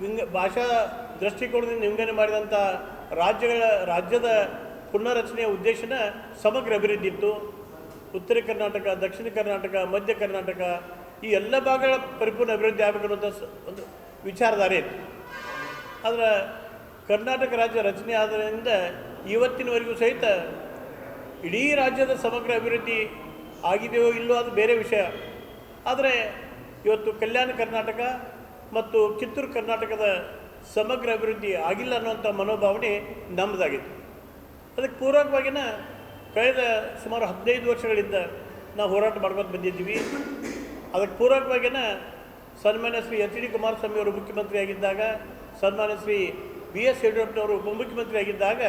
Wing ಭಾಷಾ ದೃಷ್ಟಿಕೋನದಿಂದ ವಿಂಗಡಣೆ ಮಾಡಿದಂಥ ರಾಜ್ಯಗಳ, ರಾಜ್ಯದ ಪುನರ್ರಚನೆಯ ಉದ್ದೇಶನ ಸಮಗ್ರ ಅಭಿವೃದ್ಧಿ ಇತ್ತು. ಉತ್ತರ ಕರ್ನಾಟಕ, ದಕ್ಷಿಣ ಕರ್ನಾಟಕ, ಮಧ್ಯ ಕರ್ನಾಟಕ ಈ ಎಲ್ಲ ಭಾಗಗಳ ಪರಿಪೂರ್ಣ ಅಭಿವೃದ್ಧಿ ಆಗಬೇಕನ್ನುವಂಥ ಒಂದು ವಿಚಾರಧಾರೆ ಇತ್ತು. ಆದರೆ ಕರ್ನಾಟಕ ರಾಜ್ಯ ರಚನೆ ಆದ್ದರಿಂದ ಇವತ್ತಿನವರೆಗೂ ಸಹಿತ ಇಡೀ ರಾಜ್ಯದ ಸಮಗ್ರ ಅಭಿವೃದ್ಧಿ ಆಗಿದೆಯೋ ಇಲ್ಲೋ ಅದು ಬೇರೆ ವಿಷಯ. ಆದರೆ ಇವತ್ತು ಕಲ್ಯಾಣ ಕರ್ನಾಟಕ ಮತ್ತು ಕಿತ್ತೂರು ಕರ್ನಾಟಕದ ಸಮಗ್ರ ಅಭಿವೃದ್ಧಿ ಆಗಿಲ್ಲ ಅನ್ನುವಂಥ ಮನೋಭಾವನೆ ನಮ್ಮದಾಗಿತ್ತು. ಅದಕ್ಕೆ ಪೂರಕವಾಗಿನ ಕಳೆದ ಸುಮಾರು ಹದಿನೈದು ವರ್ಷಗಳಿಂದ ನಾವು ಹೋರಾಟ ಮಾಡ್ಕೊಂಡು ಬಂದಿದ್ದೀವಿ. ಅದಕ್ಕೆ ಪೂರಕವಾಗಿನ ಸನ್ಮಾನ್ಯ ಶ್ರೀ ಎಚ್ ಡಿ ಕುಮಾರಸ್ವಾಮಿ ಅವರು ಮುಖ್ಯಮಂತ್ರಿ ಆಗಿದ್ದಾಗ, ಸನ್ಮಾನ್ಯ ಶ್ರೀ ಬಿ ಎಸ್ ಯಡಿಯೂರಪ್ಪನವರು ಉಪಮುಖ್ಯಮಂತ್ರಿ ಆಗಿದ್ದಾಗ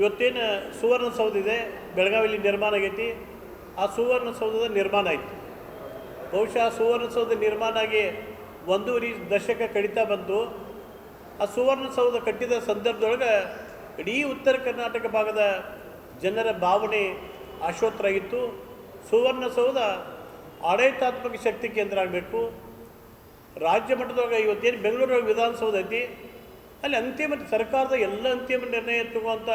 ಇವತ್ತೇನು ಸುವರ್ಣಸೌಧ ಇದೆ, ಬೆಳಗಾವಿಯಲ್ಲಿ ನಿರ್ಮಾಣ ಆಗೈತಿ. ಆ ಸುವರ್ಣಸೌಧದ ನಿರ್ಮಾಣ ಆಯಿತು. ಬಹುಶಃ ಸುವರ್ಣಸೌಧ ನಿರ್ಮಾಣ ಆಗಿ ಒಂದೂವರೆ ದಶಕ ಕಡಿತಾ ಬಂತು ಆ ಸುವರ್ಣಸೌಧ ಕಟ್ಟಿದ ಸಂದರ್ಭದೊಳಗೆ ಇಡೀ ಉತ್ತರ ಕರ್ನಾಟಕ ಭಾಗದ ಜನರ ಭಾವನೆ ಆಶೋತ್ತರಾಗಿತ್ತು ಸುವರ್ಣಸೌಧ ಆಡಳಿತಾತ್ಮಕ ಶಕ್ತಿ ಕೇಂದ್ರ ಆಗಬೇಕು. ರಾಜ್ಯ ಮಟ್ಟದೊಳಗೆ ಇವತ್ತೇನು ಬೆಂಗಳೂರೊಳಗೆ ವಿಧಾನಸೌಧ ಐತಿ, ಅಲ್ಲಿ ಅಂತಿಮ ಸರ್ಕಾರದ ಎಲ್ಲ ಅಂತಿಮ ನಿರ್ಣಯ ತಗೋವಂಥ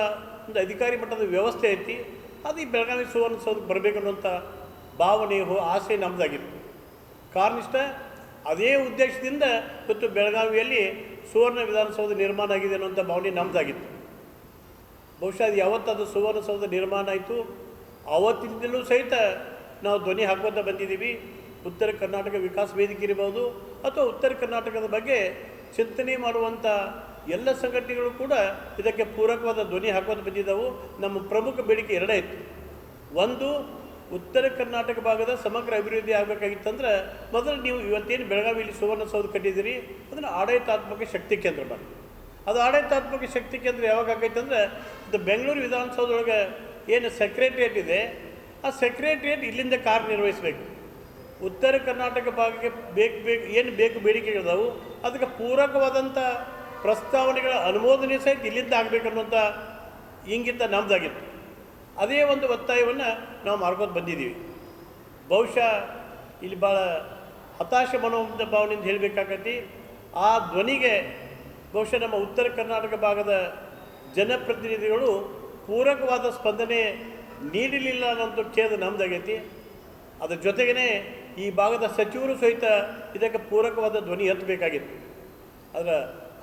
ಒಂದು ಅಧಿಕಾರಿ ಮಟ್ಟದ ವ್ಯವಸ್ಥೆ ಐತಿ. ಅದು ಈ ಬೆಳಗಾವಿ ಸುವರ್ಣಸೌಧಕ್ಕೆ ಬರಬೇಕು ಅನ್ನುವಂಥ ಭಾವನೆ, ಹೋ, ಆಸೆ ನಮ್ಮದಾಗಿತ್ತು ಕಾರಣಿಷ್ಟ ಅದೇ ಉದ್ದೇಶದಿಂದ ಇವತ್ತು ಬೆಳಗಾವಿಯಲ್ಲಿ ಸುವರ್ಣ ವಿಧಾನಸೌಧ ನಿರ್ಮಾಣ ಆಗಿದೆ ಅನ್ನುವಂಥ ಭಾವನೆ ನಮ್ಮದಾಗಿತ್ತು ಬಹುಶಃ ಅದು ಯಾವತ್ತದು ಸುವರ್ಣಸೌಧ ನಿರ್ಮಾಣ ಆಯಿತು. ಆವತ್ತಿನಿಂದಲೂ ಸಹಿತ ನಾವು ಧ್ವನಿ ಹಾಕುವಂತ ಬಂದಿದ್ದೀವಿ. ಉತ್ತರ ಕರ್ನಾಟಕ ವಿಕಾಸ ವೇದಿಕೆ ಇರಬಹುದು ಅಥವಾ ಉತ್ತರ ಕರ್ನಾಟಕದ ಬಗ್ಗೆ ಚಿಂತನೆ ಮಾಡುವಂಥ ಎಲ್ಲ ಸಂಘಟನೆಗಳು ಕೂಡ ಇದಕ್ಕೆ ಪೂರಕವಾದ ಧ್ವನಿ ಹಾಕುವಂತ ಬಂದಿದ್ದವು. ನಮ್ಮ ಪ್ರಮುಖ ಬೇಡಿಕೆ ಎರಡೇ ಇತ್ತು. ಒಂದು ಉತ್ತರ ಕರ್ನಾಟಕ ಭಾಗದ ಸಮಗ್ರ ಅಭಿವೃದ್ಧಿ ಆಗಬೇಕಾಗಿತ್ತಂದ್ರೆ ಮೊದಲು ನೀವು ಇವತ್ತೇನು ಬೆಳಗಾವಿಯಲ್ಲಿ ಸುವರ್ಣಸೌಧ ಕಟ್ಟಿದ್ದೀರಿ, ಅದನ್ನು ಆಡಳಿತಾತ್ಮಕ ಶಕ್ತಿ ಕೇಂದ್ರ ಮಾಡಿ. ಅದು ಆಡಳಿತಾತ್ಮಕ ಶಕ್ತಿ ಕೇಂದ್ರ ಯಾವಾಗ ಆಗೈತೆ ಅಂದರೆ ಬೆಂಗಳೂರು ವಿಧಾನಸೌಧದೊಳಗೆ ಏನು ಸೆಕ್ರೆಟ್ರಿಯೇಟ್ ಇದೆ, ಆ ಸೆಕ್ರೆಟ್ರಿಯೇಟ್ ಇಲ್ಲಿಂದ ಕಾರ್ಯನಿರ್ವಹಿಸಬೇಕು ಉತ್ತರ ಕರ್ನಾಟಕ ಭಾಗಕ್ಕೆ ಬೇಕು ಬೇಕು, ಏನು ಬೇಕು ಬೇಡಿಕೆಗಳಿದಾವು ಅದಕ್ಕೆ ಪೂರಕವಾದಂಥ ಪ್ರಸ್ತಾವನೆಗಳ ಅನುಮೋದನೆ ಸಹಿತ ಇಲ್ಲಿಂದ ಆಗಬೇಕನ್ನುವಂಥ ಇಂಗಿತ ನಮ್ಮದಾಗಿತ್ತು ಅದೇ ಒಂದು ಒತ್ತಾಯವನ್ನು ನಾವು ಮಾಡ್ಕೊಂಡು ಬಂದಿದ್ದೀವಿ. ಬಹುಶಃ ಇಲ್ಲಿ ಭಾಳ ಹತಾಶ ಮನೋಭಾವದ ಭಾವನೆಯಿಂದ ಹೇಳಬೇಕಾಗತ್ತಿ ಆ ಧ್ವನಿಗೆ ಬಹುಶಃ ನಮ್ಮ ಉತ್ತರ ಕರ್ನಾಟಕ ಭಾಗದ ಜನಪ್ರತಿನಿಧಿಗಳು ಪೂರಕವಾದ ಸ್ಪಂದನೆ ನೀಡಲಿಲ್ಲ ಅನ್ನೋಂಥ ಖೇದ ನಮ್ದಾಗೈತಿ. ಅದ್ರ ಜೊತೆಗೇ ಈ ಭಾಗದ ಸಚಿವರು ಸಹಿತ ಇದಕ್ಕೆ ಪೂರಕವಾದ ಧ್ವನಿ ಎತ್ತಬೇಕಾಗಿತ್ತು. ಆದರೆ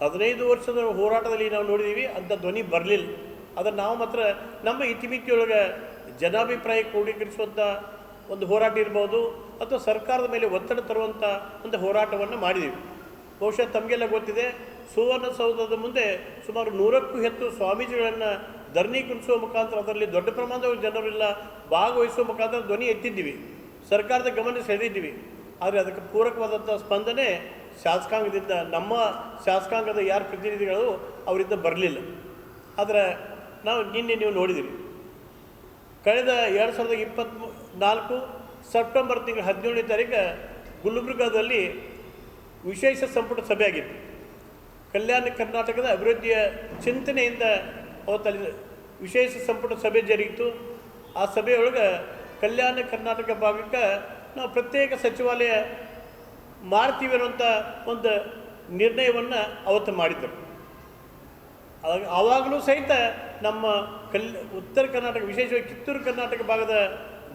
ಹದಿನೈದು ವರ್ಷದ ಹೋರಾಟದಲ್ಲಿ ನಾವು ನೋಡಿದ್ದೀವಿ ಅಂಥ ಧ್ವನಿ ಬರಲಿಲ್ಲ. ಅದನ್ನು ನಾವು ಮಾತ್ರ ನಮ್ಮ ಇತಿಮಿತಿಯೊಳಗೆ ಜನಾಭಿಪ್ರಾಯ ಕ್ರೋಢೀಕರಿಸುವಂಥ ಒಂದು ಹೋರಾಟ ಇರ್ಬೋದು ಅಥವಾ ಸರ್ಕಾರದ ಮೇಲೆ ಒತ್ತಡ ತರುವಂಥ ಒಂದು ಹೋರಾಟವನ್ನು ಮಾಡಿದ್ದೀವಿ ಬಹುಶಃ ತಮಗೆಲ್ಲ ಗೊತ್ತಿದೆ ಸುವರ್ಣಸೌಧದ ಮುಂದೆ ಸುಮಾರು ನೂರಕ್ಕೂ ಹೆಚ್ಚು ಸ್ವಾಮೀಜಿಗಳನ್ನು ಧರಣಿ ಕುಣಿಸುವ ಮುಖಾಂತರ ಅದರಲ್ಲಿ ದೊಡ್ಡ ಪ್ರಮಾಣದ ಜನರೆಲ್ಲ ಭಾಗವಹಿಸುವ ಮುಖಾಂತರ ಧ್ವನಿ ಎತ್ತಿದ್ದೀವಿ. ಸರ್ಕಾರದ ಗಮನ ಸೆಳೆದಿದ್ದೀವಿ. ಆದರೆ ಅದಕ್ಕೆ ಪೂರಕವಾದಂಥ ಸ್ಪಂದನೆ ಶಾಸಕಾಂಗದಿಂದ ನಮ್ಮ ಶಾಸಕಾಂಗದ ಯಾರು ಪ್ರತಿನಿಧಿಗಳು ಅವರಿಂದ ಬರಲಿಲ್ಲ. ಆದರೆ ನಾವು ನಿನ್ನೆ ನೀವು ನೋಡಿದ್ದೀರಿ ಕಳೆದ ಎರಡು ಸಾವಿರದ ಇಪ್ಪತ್ತ್ ನಾಲ್ಕು ಸೆಪ್ಟೆಂಬರ್ ತಿಂಗಳ ಹದಿನೇಳನೇ ತಾರೀಕು ಗುಲ್ಬರ್ಗಾದಲ್ಲಿ ವಿಶೇಷ ಸಂಪುಟ ಸಭೆ ಆಗಿತ್ತು ಕಲ್ಯಾಣ ಕರ್ನಾಟಕದ ಅಭಿವೃದ್ಧಿಯ ಚಿಂತನೆಯಿಂದ ಅವತ್ತಲ್ಲಿ ವಿಶೇಷ ಸಂಪುಟ ಸಭೆ ಜರುಗಿತು. ಆ ಸಭೆಯೊಳಗೆ ಕಲ್ಯಾಣ ಕರ್ನಾಟಕ ಭಾಗಕ್ಕೆ ನಾವು ಪ್ರತ್ಯೇಕ ಸಚಿವಾಲಯ ಮಾಡ್ತೀವಿ ಅನ್ನುವಂಥ ಒಂದು ನಿರ್ಣಯವನ್ನು ಅವತ್ತು ಮಾಡಿದ್ದರು. ಆವಾಗಲೂ ಸಹಿತ ನಮ್ಮ ಕಲ್ ಉತ್ತರ ಕರ್ನಾಟಕ, ವಿಶೇಷವಾಗಿ ಕಿತ್ತೂರು ಕರ್ನಾಟಕ ಭಾಗದ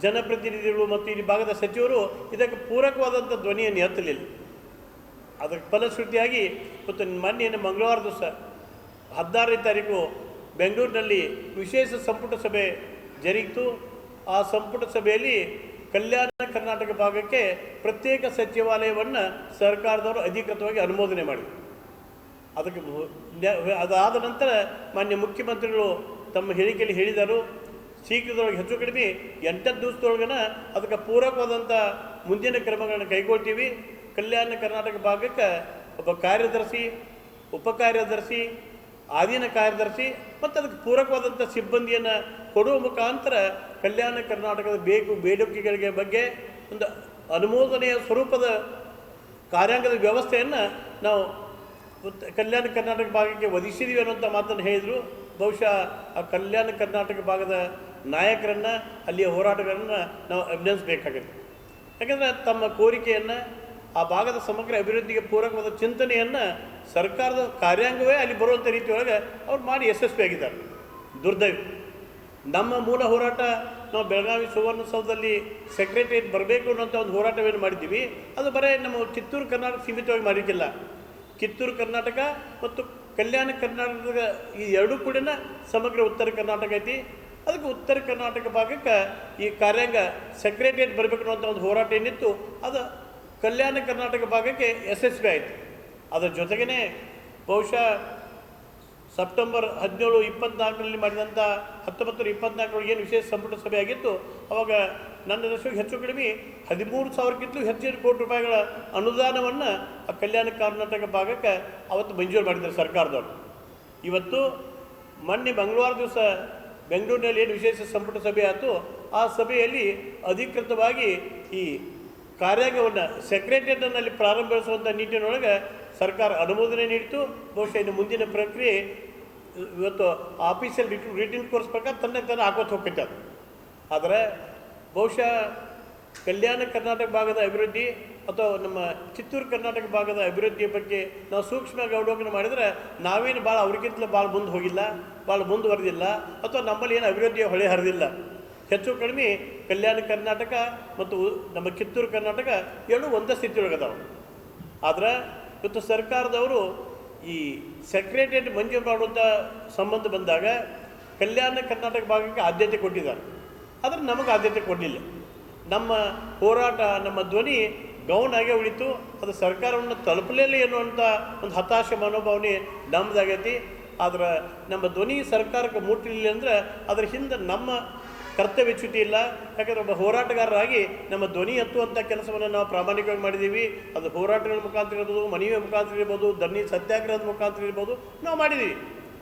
ಜನಪ್ರತಿನಿಧಿಗಳು ಮತ್ತು ಈ ಭಾಗದ ಸಚಿವರು ಇದಕ್ಕೆ ಪೂರಕವಾದಂಥ ಧ್ವನಿಯನ್ನು ಎತ್ತಲಿಲ್ಲ. ಅದಕ್ಕೆ ಫಲಶ್ರುತಿಯಾಗಿ ಮತ್ತು ಮೊನ್ನೆ ಮಂಗಳವಾರ ದಿವಸ ಹದಿನಾರನೇ ತಾರೀಕು ಬೆಂಗಳೂರಿನಲ್ಲಿ ವಿಶೇಷ ಸಂಪುಟ ಸಭೆ ಜರುಗಿತು ಆ ಸಂಪುಟ ಸಭೆಯಲ್ಲಿ ಕಲ್ಯಾಣ ಕರ್ನಾಟಕ ಭಾಗಕ್ಕೆ ಪ್ರತ್ಯೇಕ ಸಚಿವಾಲಯವನ್ನು ಸರ್ಕಾರದವರು ಅಧಿಕೃತವಾಗಿ ಅನುಮೋದನೆ ಮಾಡಿದರು. ಅದಕ್ಕೆ ಅದಾದ ನಂತರ ಮಾನ್ಯ ಮುಖ್ಯಮಂತ್ರಿಗಳು ತಮ್ಮ ಹೇಳಿಕೆಯಲ್ಲಿ ಹೇಳಿದರು, ಶೀಘ್ರದೊಳಗೆ ಹೆಚ್ಚು ಕಡಿಮೆ ಎಂಟತ್ತು ದಿವಸದೊಳಗನ ಅದಕ್ಕೆ ಪೂರಕವಾದಂಥ ಮುಂದಿನ ಕ್ರಮಗಳನ್ನು ಕೈಗೊಳ್ತೀವಿ. ಕಲ್ಯಾಣ ಕರ್ನಾಟಕ ಭಾಗಕ್ಕೆ ಒಬ್ಬ ಕಾರ್ಯದರ್ಶಿ ಉಪ ಕಾರ್ಯದರ್ಶಿ ಆಧೀನ ಕಾರ್ಯದರ್ಶಿ ಮತ್ತು ಅದಕ್ಕೆ ಪೂರಕವಾದಂಥ ಸಿಬ್ಬಂದಿಯನ್ನು ಕೊಡುವ ಮುಖಾಂತರ ಕಲ್ಯಾಣ ಕರ್ನಾಟಕದ ಬೇಕು ಬೇಡಿಕೆಗಳಿಗೆ ಬಗ್ಗೆ ಒಂದು ಅನುಮೋದನೆಯ ಸ್ವರೂಪದ ಕಾರ್ಯಾಂಗದ ವ್ಯವಸ್ಥೆಯನ್ನು ನಾವು ಕಲ್ಯಾಣ ಕರ್ನಾಟಕ ಭಾಗಕ್ಕೆ ಒದಗಿಸಿದೀವಿ ಅನ್ನೋಂಥ ಮಾತನ್ನು ಹೇಳಿದರು. ಬಹುಶಃ ಆ ಕಲ್ಯಾಣ ಕರ್ನಾಟಕ ಭಾಗದ ನಾಯಕರನ್ನು, ಅಲ್ಲಿಯ ಹೋರಾಟಗಳನ್ನು ನಾವು ಅಭಿನಯಿಸಬೇಕಾಗುತ್ತೆ ಯಾಕಂದರೆ ತಮ್ಮ ಕೋರಿಕೆಯನ್ನು, ಆ ಭಾಗದ ಸಮಗ್ರ ಅಭಿವೃದ್ಧಿಗೆ ಪೂರಕವಾದ ಚಿಂತನೆಯನ್ನು ಸರ್ಕಾರದ ಕಾರ್ಯಾಂಗವೇ ಅಲ್ಲಿ ಬರುವಂಥ ರೀತಿಯೊಳಗೆ ಅವ್ರು ಮಾಡಿ ಯಶಸ್ವಿಯಾಗಿದ್ದಾರೆ ದುರ್ದೈವಿ. ನಮ್ಮ ಮೂಲ ಹೋರಾಟ, ನಾವು ಬೆಳಗಾವಿ ಸುವರ್ಣಸೌಧದಲ್ಲಿ ಸೆಕ್ರೆಟರಿಯೇಟ್ ಬರಬೇಕು ಅನ್ನೋಂಥ ಒಂದು ಹೋರಾಟವೇನು ಮಾಡಿದ್ದೀವಿ, ಅದು ಬರೀ ನಮ್ಮ ಕಿತ್ತೂರು ಕರ್ನಾಟಕ ಸೀಮಿತವಾಗಿ ಮಾಡಿದ್ದಿಲ್ಲ. ಕಿತ್ತೂರು ಕರ್ನಾಟಕ ಮತ್ತು ಕಲ್ಯಾಣ ಕರ್ನಾಟಕದ ಈ ಎರಡೂ ಕೂಡ ಸಮಗ್ರ ಉತ್ತರ ಕರ್ನಾಟಕ ಐತಿ. ಅದಕ್ಕೆ ಉತ್ತರ ಕರ್ನಾಟಕ ಭಾಗಕ್ಕೆ ಈ ಕಾರ್ಯಾಂಗ ಸೆಕ್ರೆಟರಿಯೇಟ್ ಬರಬೇಕು ಅನ್ನೋಂಥ ಒಂದು ಹೋರಾಟ ಏನಿತ್ತು, ಅದು ಕಲ್ಯಾಣ ಕರ್ನಾಟಕ ಭಾಗಕ್ಕೆ ಯಶಸ್ವಿ ಆಯಿತು. ಅದರ ಜೊತೆಗೇ ಬಹುಶಃ ಸೆಪ್ಟೆಂಬರ್ ಹದಿನೇಳು ಇಪ್ಪತ್ನಾಲ್ಕರಲ್ಲಿ ಮಾಡಿದಂಥ ಹತ್ತೊಂಬತ್ತು ಇಪ್ಪತ್ನಾಲ್ಕರೊಳಗೆ ಏನು ವಿಶೇಷ ಸಂಪುಟ ಸಭೆ ಆಗಿತ್ತು, ಅವಾಗ ನನ್ನ ದಶಕ್ಕೆ ಹೆಚ್ಚು ಕಡಿಮೆ, ಹದಿಮೂರು ಸಾವಿರಕ್ಕಿಂತಲೂ ಹೆಚ್ಚಿನ ಕೋಟಿ ರೂಪಾಯಿಗಳ ಅನುದಾನವನ್ನು ಆ ಕಲ್ಯಾಣ ಕರ್ನಾಟಕ ಭಾಗಕ್ಕೆ ಅವತ್ತು ಮಂಜೂರು ಮಾಡಿದ್ದಾರೆ ಸರ್ಕಾರದವರು. ಇವತ್ತು ಮೊನ್ನೆ ಮಂಗಳವಾರ ದಿವಸ ಬೆಂಗಳೂರಿನಲ್ಲಿ ಏನು ವಿಶೇಷ ಸಂಪುಟ ಸಭೆ ಆಯಿತು, ಆ ಸಭೆಯಲ್ಲಿ ಅಧಿಕೃತವಾಗಿ ಈ ಕಾರ್ಯಾಗವನ್ನು ಸೆಕ್ರೆಟರಿಯನ್ನಲ್ಲಿ ಪ್ರಾರಂಭಿಸುವಂಥ ನಿಟ್ಟಿನೊಳಗೆ ಸರ್ಕಾರ ಅನುಮೋದನೆ ನೀಡಿತು ಬಹುಶಃ ಇನ್ನು ಮುಂದಿನ ಪ್ರಕ್ರಿಯೆ ಇವತ್ತು ಆಫೀಸಲ್ಲಿ ರಿಟರ್ನ್ ಕೋರ್ಸ್ ಪ್ರಕಾರ ತನ್ನ ತನ್ನ ಹಾಕೋತ ಹೋಗ್ತೈತೆ ಆದರೆ ಬಹುಶಃ ಕಲ್ಯಾಣ ಕರ್ನಾಟಕ ಭಾಗದ ಅಭಿವೃದ್ಧಿ ಅಥವಾ ನಮ್ಮ ಚಿತ್ತೂರು ಕರ್ನಾಟಕ ಭಾಗದ ಅಭಿವೃದ್ಧಿಯ ಬಗ್ಗೆ ನಾವು ಸೂಕ್ಷ್ಮವಾಗಿ ಅವಲೋಕನ ಮಾಡಿದರೆ ನಾವೇನು ಭಾಳ ಅವ್ರಿಗಿಂತಲೂ ಭಾಳ ಮುಂದೆ ಹೋಗಿಲ್ಲ, ಭಾಳ ಮುಂದುವರೆದಿಲ್ಲ ಅಥವಾ ನಮ್ಮಲ್ಲಿ ಏನು ಅಭಿವೃದ್ಧಿಯ ಹೊಳೆ ಹರಿದಿಲ್ಲ. ಹೆಚ್ಚು ಕಡಿಮೆ ಕಲ್ಯಾಣ ಕರ್ನಾಟಕ ಮತ್ತು ನಮ್ಮ ಕಿತ್ತೂರು ಕರ್ನಾಟಕ ಎರಡು ಒಂದೇ ಸ್ಥಿತಿಯೊಳಗದಾವೆ. ಆದರೆ ಇವತ್ತು ಸರ್ಕಾರದವರು ಈ ಸೆಕ್ರೆಟರಿಯೇಟ್ ಮಂಜೂರು ಮಾಡುವಂಥ ಸಂಬಂಧ ಬಂದಾಗ ಕಲ್ಯಾಣ ಕರ್ನಾಟಕ ಭಾಗಕ್ಕೆ ಆದ್ಯತೆ ಕೊಟ್ಟಿದ್ದಾರೆ. ಆದರೆ ನಮಗೆ ಆದ್ಯತೆ ಕೊಡಲಿಲ್ಲ. ನಮ್ಮ ಹೋರಾಟ, ನಮ್ಮ ಧ್ವನಿ ಗೌನ್ ಆಗೇ ಉಳಿತು. ಅದು ಸರ್ಕಾರವನ್ನು ತಲುಪಲಿಲ್ಲ ಎನ್ನುವಂಥ ಒಂದು ಹತಾಶೆ ಮನೋಭಾವನೆ ನಮ್ಮದಾಗೈತಿ ಆದ್ರೆ ನಮ್ಮ ಧ್ವನಿ ಸರ್ಕಾರಕ್ಕೆ ಮುಟ್ಟಲಿಲ್ಲ ಅಂದ್ರೆ ಅದ್ರ ಹಿಂದೆ ನಮ್ಮ ಕರ್ತವ್ಯಚ್ಯುತಿ ಇಲ್ಲ. ಯಾಕಂದರೆ ಒಬ್ಬ ಹೋರಾಟಗಾರರಾಗಿ ನಮ್ಮ ಧ್ವನಿ ಎತ್ತುವಂಥ ಕೆಲಸವನ್ನು ನಾವು ಪ್ರಾಮಾಣಿಕವಾಗಿ ಮಾಡಿದ್ದೀವಿ ಅದು ಹೋರಾಟಗಳ ಮುಖಾಂತರ ಇರ್ಬೋದು ಮನೆಯ ಮುಖಾಂತರ ಇರ್ಬೋದು ಧ್ವನಿ ಸತ್ಯಾಗ್ರಹದ ಮುಖಾಂತರ ಇರ್ಬೋದು, ನಾವು ಮಾಡಿದ್ದೀವಿ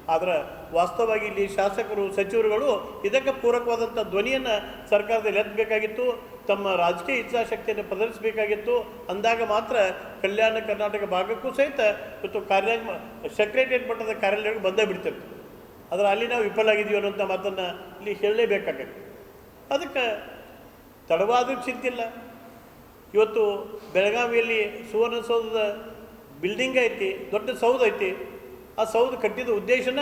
ಆದರೆ ವಾಸ್ತವವಾಗಿ ಇಲ್ಲಿ ಶಾಸಕರು, ಸಚಿವರುಗಳು ಇದಕ್ಕೆ ಪೂರಕವಾದಂಥ ಧ್ವನಿಯನ್ನು ಸರ್ಕಾರದಲ್ಲಿ ಎತ್ತಬೇಕಾಗಿತ್ತು, ತಮ್ಮ ರಾಜಕೀಯ ಇಚ್ಛಾಶಕ್ತಿಯನ್ನು ಪ್ರದರ್ಶಿಸಬೇಕಾಗಿತ್ತು. ಅಂದಾಗ ಮಾತ್ರ ಕಲ್ಯಾಣ ಕರ್ನಾಟಕ ಭಾಗಕ್ಕೂ ಸಹಿತ ಇವತ್ತು ಕಾರ್ಯ ಸೆಕ್ರೆಟರಿಯೇಟ್ ಮಟ್ಟದ ಕಾರ್ಯಾಲಯಗಳು ಬಂದೇ ಬಿಡ್ತಿತ್ತು. ಆದರೆ ಅಲ್ಲಿ ನಾವು ವಿಫಲ ಆಗಿದ್ದೀವಿ ಅನ್ನೋಂಥ ಮಾತನ್ನು ಇಲ್ಲಿ ಹೇಳಲೇಬೇಕಾಗತ್ತೆ. ಅದಕ್ಕೆ ತಡವಾದರೂ ಚಿಂತಿಲ್ಲ. ಇವತ್ತು ಬೆಳಗಾವಿಯಲ್ಲಿ ಸುವರ್ಣಸೌಧದ ಬಿಲ್ಡಿಂಗ್ ಐತಿ, ದೊಡ್ಡ ಸೌಧ ಐತಿ. ಆ ಸೌಧ ಕಟ್ಟಿದ ಉದ್ದೇಶನ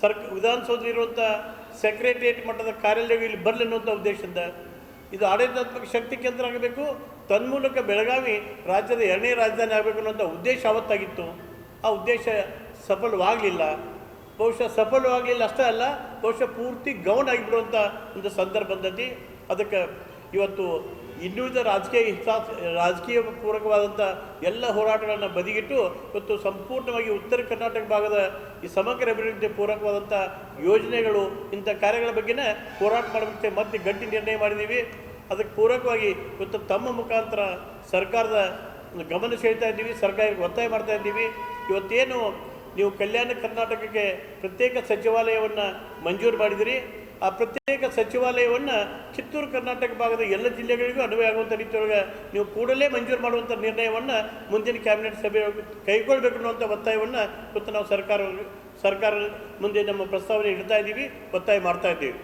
ಸರ್ಕ ವಿಧಾನಸೌಧ ಇರುವಂಥ ಸೆಕ್ರೆಟರಿಯೇಟ್ ಮಟ್ಟದ ಕಾರ್ಯಾಲಯವು ಇಲ್ಲಿ ಬರಲಿ ಅನ್ನುವಂಥ ಉದ್ದೇಶದಿಂದ ಇದು ಆಡಳಿತಾತ್ಮಕ ಶಕ್ತಿ ಕೇಂದ್ರ ಆಗಬೇಕು, ತನ್ಮೂಲಕ ಬೆಳಗಾವಿ ರಾಜ್ಯದ ಎರಡನೇ ರಾಜಧಾನಿ ಆಗಬೇಕು ಅನ್ನೋಂಥ ಉದ್ದೇಶ ಅವತ್ತಾಗಿತ್ತು. ಆ ಉದ್ದೇಶ ಸಫಲವಾಗಲಿಲ್ಲ. ಬಹುಶಃ ಸಫಲವಾಗಲಿಲ್ಲ ಅಷ್ಟೇ ಅಲ್ಲ, ಬಹುಶಃ ಪೂರ್ತಿ ಗೌನ್ ಆಗಿಬಿಡುವಂಥ ಒಂದು ಸಂದರ್ಭದಲ್ಲಿ ಅದಕ್ಕೆ ಇವತ್ತು ಇನ್ನುಳಿದ ರಾಜಕೀಯ ಹಿತ ರಾಜಕೀಯ ಪೂರಕವಾದಂಥ ಎಲ್ಲ ಹೋರಾಟಗಳನ್ನು ಬದಿಗಿಟ್ಟು ಮತ್ತು ಸಂಪೂರ್ಣವಾಗಿ ಉತ್ತರ ಕರ್ನಾಟಕ ಭಾಗದ ಈ ಸಮಗ್ರ ಅಭಿವೃದ್ಧಿ ಪೂರಕವಾದಂಥ ಯೋಜನೆಗಳು, ಇಂಥ ಕಾರ್ಯಗಳ ಬಗ್ಗೆನೇ ಹೋರಾಟ ಮಾಡಬೇಕು ಮತ್ತೆ ಗಟ್ಟಿ ನಿರ್ಣಯ ಮಾಡಿದ್ದೀವಿ. ಅದಕ್ಕೆ ಪೂರಕವಾಗಿ ಇವತ್ತು ತಮ್ಮ ಮುಖಾಂತರ ಸರ್ಕಾರದ ಗಮನ ಸೆಳಿತಾ ಇದ್ದೀವಿ, ಸರ್ಕಾರಕ್ಕೆ ಒತ್ತಾಯ ಮಾಡ್ತಾ ಇದ್ದೀವಿ. ಇವತ್ತೇನು ನೀವು ಕಲ್ಯಾಣ ಕರ್ನಾಟಕಕ್ಕೆ ಪ್ರತ್ಯೇಕ ಸಚಿವಾಲಯವನ್ನು ಮಂಜೂರು ಮಾಡಿದಿರಿ. ಆ ಪ್ರತ್ಯೇಕ ಸಚಿವಾಲಯವನ್ನು ಕಿತ್ತೂರು ಕರ್ನಾಟಕ ಭಾಗದ ಎಲ್ಲ ಜಿಲ್ಲೆಗಳಿಗೂ ಅನ್ವಯ ಆಗುವಂಥ ರೀತಿಯೊಳಗೆ ನೀವು ಕೂಡಲೇ ಮಂಜೂರು ಮಾಡುವಂಥ ನಿರ್ಣಯವನ್ನು ಮುಂದಿನ ಕ್ಯಾಬಿನೆಟ್ ಸಭೆ ಕೈಗೊಳ್ಳಬೇಕು ಅನ್ನುವಂಥ ಒತ್ತಾಯವನ್ನು ಇವತ್ತು ನಾವು ಸರ್ಕಾರ ಸರ್ಕಾರ ಮುಂದೆ ನಮ್ಮ ಪ್ರಸ್ತಾವನೆ ಇಡ್ತಾ ಇದ್ದೀವಿ, ಒತ್ತಾಯ ಮಾಡ್ತಾ ಇದ್ದೀವಿ.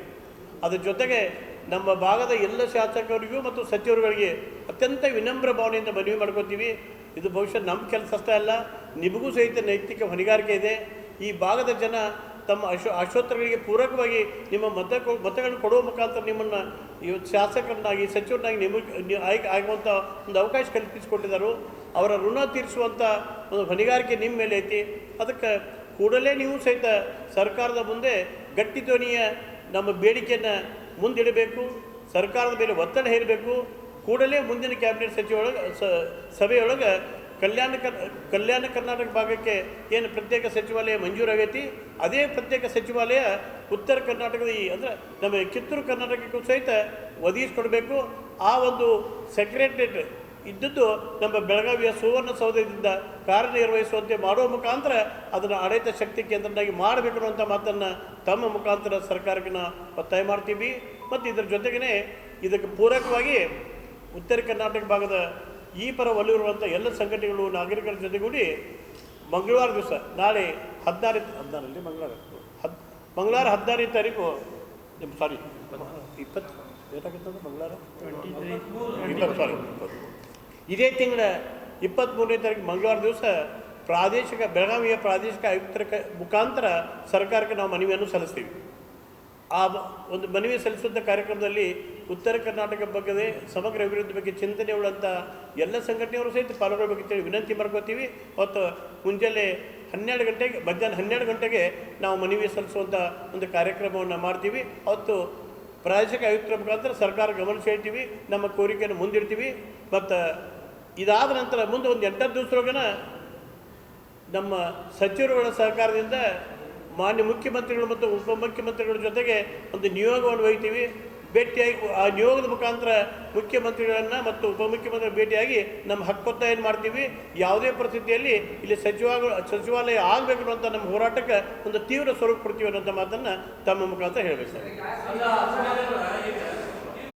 ಅದ್ರ ಜೊತೆಗೆ ನಮ್ಮ ಭಾಗದ ಎಲ್ಲ ಶಾಸಕರಿಗೂ ಮತ್ತು ಸಚಿವರುಗಳಿಗೆ ಅತ್ಯಂತ ವಿನಮ್ರ ಭಾವನೆಯಿಂದ ಮನವಿ ಮಾಡ್ಕೋತೀವಿ. ಇದು ಬಹುಶಃ ನಮ್ಮ ಕೆಲಸ ಅಷ್ಟೇ ಅಲ್ಲ, ನಿಮಗೂ ಸಹಿತ ನೈತಿಕ ಹೊಣೆಗಾರಿಕೆ ಇದೆ. ಈ ಭಾಗದ ಜನ ತಮ್ಮ ಅಶೋ ಅಶೋತ್ತರಗಳಿಗೆ ಪೂರಕವಾಗಿ ನಿಮ್ಮ ಮತ ಮತಗಳನ್ನು ಕೊಡುವ ಮುಖಾಂತರ ನಿಮ್ಮನ್ನು ಇವತ್ತು ಶಾಸಕರನ್ನಾಗಿ, ಸಚಿವರನ್ನಾಗಿ ನೀವು ಆಯ್ಕೆ ಆಗುವಂಥ ಒಂದು ಅವಕಾಶ ಕಲ್ಪಿಸಿಕೊಟ್ಟಿದ್ದಾರೆ. ಅವರ ಋಣ ತೀರಿಸುವಂಥ ಒಂದು ಹೊಣೆಗಾರಿಕೆ ನಿಮ್ಮ ಮೇಲೆ ಐತಿ. ಅದಕ್ಕೆ ಕೂಡಲೇ ನೀವು ಸಹಿತ ಸರ್ಕಾರದ ಮುಂದೆ ಗಟ್ಟಿ ಧ್ವನಿಯ ನಮ್ಮ ಬೇಡಿಕೆಯನ್ನು ಮುಂದಿಡಬೇಕು. ಸರ್ಕಾರದ ಮೇಲೆ ಒತ್ತಡ ಹೇರಬೇಕು. ಕೂಡಲೇ ಮುಂದಿನ ಕ್ಯಾಬಿನೆಟ್ ಸಚಿವೊಳಗೆ ಸಭೆಯೊಳಗೆ ಕಲ್ಯಾಣ ಕಲ್ಯಾಣ ಕರ್ನಾಟಕ ಭಾಗಕ್ಕೆ ಏನು ಪ್ರತ್ಯೇಕ ಸಚಿವಾಲಯ ಮಂಜೂರಾಗೈತಿ, ಅದೇ ಪ್ರತ್ಯೇಕ ಸಚಿವಾಲಯ ಉತ್ತರ ಕರ್ನಾಟಕದ ಈ ಅಂದರೆ ನಮ್ಮ ಕಿತ್ತೂರು ಕರ್ನಾಟಕಕ್ಕೂ ಸಹಿತ ಒದಗಿಸ್ಕೊಡ್ಬೇಕು ಆ ಒಂದು ಸೆಕ್ರೆಟರಿಯೇಟ್ ಇದ್ದದ್ದು ನಮ್ಮ ಬೆಳಗಾವಿಯ ಸುವರ್ಣಸೌಧದಿಂದ ಕಾರ್ಯನಿರ್ವಹಿಸುವಂತೆ ಮಾಡುವ ಮುಖಾಂತರ ಅದನ್ನು ಆಡಳಿತ ಶಕ್ತಿ ಕೇಂದ್ರನಾಗಿ ಮಾಡಬೇಕು ಅನ್ನುವಂಥ ಮಾತನ್ನು ತಮ್ಮ ಮುಖಾಂತರ ಸರ್ಕಾರಕ್ಕೆ ಒತ್ತಾಯ ಮಾಡ್ತೀವಿ. ಮತ್ತು ಇದರ ಜೊತೆಗೇ ಇದಕ್ಕೆ ಪೂರಕವಾಗಿ ಉತ್ತರ ಕರ್ನಾಟಕ ಭಾಗದ ಈ ಪರ ಒಲಿರುವಂಥ ಎಲ್ಲ ಸಂಘಟನೆಗಳು ನಾಗರಿಕರ ಜೊತೆಗೂಡಿ ಮಂಗಳವಾರ ದಿವಸ ನಾಳೆ ಹದಿನಾರು ಹದಿನಾರಲ್ಲಿ ಮಂಗಳವಾರ. ಹದ್ ಮಂಗಳವಾರ ಹದಿನಾರನೇ ತಾರೀಕು ನಿಮ್ಮ ಸಾರಿ ಇಪ್ಪತ್ತು ಏಟಾಗಿತ್ತಂದ್ರೆ ಮಂಗಳವಾರ? ಇಪ್ಪತ್ತು ಸಾರಿ ಇದೇ ತಿಂಗಳ ಇಪ್ಪತ್ತ್ಮೂರನೇ ತಾರೀಕು ಮಂಗಳವಾರ ದಿವಸ ಪ್ರಾದೇಶಿಕ, ಬೆಳಗಾವಿಯ ಪ್ರಾದೇಶಿಕ ಆಯುಕ್ತರ ಕ ಮುಖಾಂತರ ಸರ್ಕಾರಕ್ಕೆ ನಾವು ಮನವಿಯನ್ನು ಸಲ್ಲಿಸ್ತೀವಿ. ಆ ಒಂದು ಮನವಿ ಸಲ್ಲಿಸುವಂಥ ಕಾರ್ಯಕ್ರಮದಲ್ಲಿ ಉತ್ತರ ಕರ್ನಾಟಕ ಬಗ್ಗೆ ಸಮಗ್ರ ಅಭಿವೃದ್ಧಿ ಬಗ್ಗೆ ಚಿಂತನೆ ಉಳ್ಳಂಥ ಎಲ್ಲ ಸಂಘಟನೆಯವರು ಸಹಿತ ಪಾಲ್ಗೊಳ್ಬೇಕಂತೇಳಿ ವಿನಂತಿ ಮಾಡ್ಕೋತೀವಿ. ಮತ್ತು ಮುಂಜಾನೆ ಹನ್ನೆರಡು ಗಂಟೆಗೆ, ಮಧ್ಯಾಹ್ನ ಹನ್ನೆರಡು ಗಂಟೆಗೆ ನಾವು ಮನವಿ ಸಲ್ಲಿಸುವಂಥ ಒಂದು ಕಾರ್ಯಕ್ರಮವನ್ನು ಮಾಡ್ತೀವಿ. ಅವತ್ತು ಪ್ರಾದೇಶಿಕ ಆಯುಕ್ತರ ಮುಖಾಂತರ ಸರ್ಕಾರ ಗಮನ ನಮ್ಮ ಕೋರಿಕೆಯನ್ನು ಮುಂದಿಡ್ತೀವಿ. ಮತ್ತು ಇದಾದ ನಂತರ ಮುಂದೆ ಒಂದು ಎಂಟತ್ತು ದಿವಸದೊಳಗನ ನಮ್ಮ ಸಚಿವರುಗಳ ಸಹಕಾರದಿಂದ ಮಾನ್ಯ ಮುಖ್ಯಮಂತ್ರಿಗಳು ಮತ್ತು ಉಪಮುಖ್ಯಮಂತ್ರಿಗಳ ಜೊತೆಗೆ ಒಂದು ನಿಯೋಗವನ್ನು ಒಯ್ತೀವಿ ಭೇಟಿಯಾಗಿ, ಆ ನಿಯೋಗದ ಮುಖಾಂತರ ಮುಖ್ಯಮಂತ್ರಿಗಳನ್ನು ಮತ್ತು ಉಪಮುಖ್ಯಮಂತ್ರಿ ಭೇಟಿಯಾಗಿ ನಮ್ಮ ಹಕ್ಕೊತ್ತ ಏನು ಮಾಡ್ತೀವಿ? ಯಾವುದೇ ಪರಿಸ್ಥಿತಿಯಲ್ಲಿ ಇಲ್ಲಿ ಸಚಿವ ಸಚಿವಾಲಯ ಆಗಬೇಕು ಅಂತ ನಮ್ಮ ಹೋರಾಟಕ್ಕೆ ಒಂದು ತೀವ್ರ ಸ್ವರೂಪ ಕೊಡ್ತೀವಿ ಅನ್ನೋಂಥ ಮಾತನ್ನು ತಮ್ಮ ಮುಖಾಂತರ ಹೇಳಬೇಕು ಸರ್.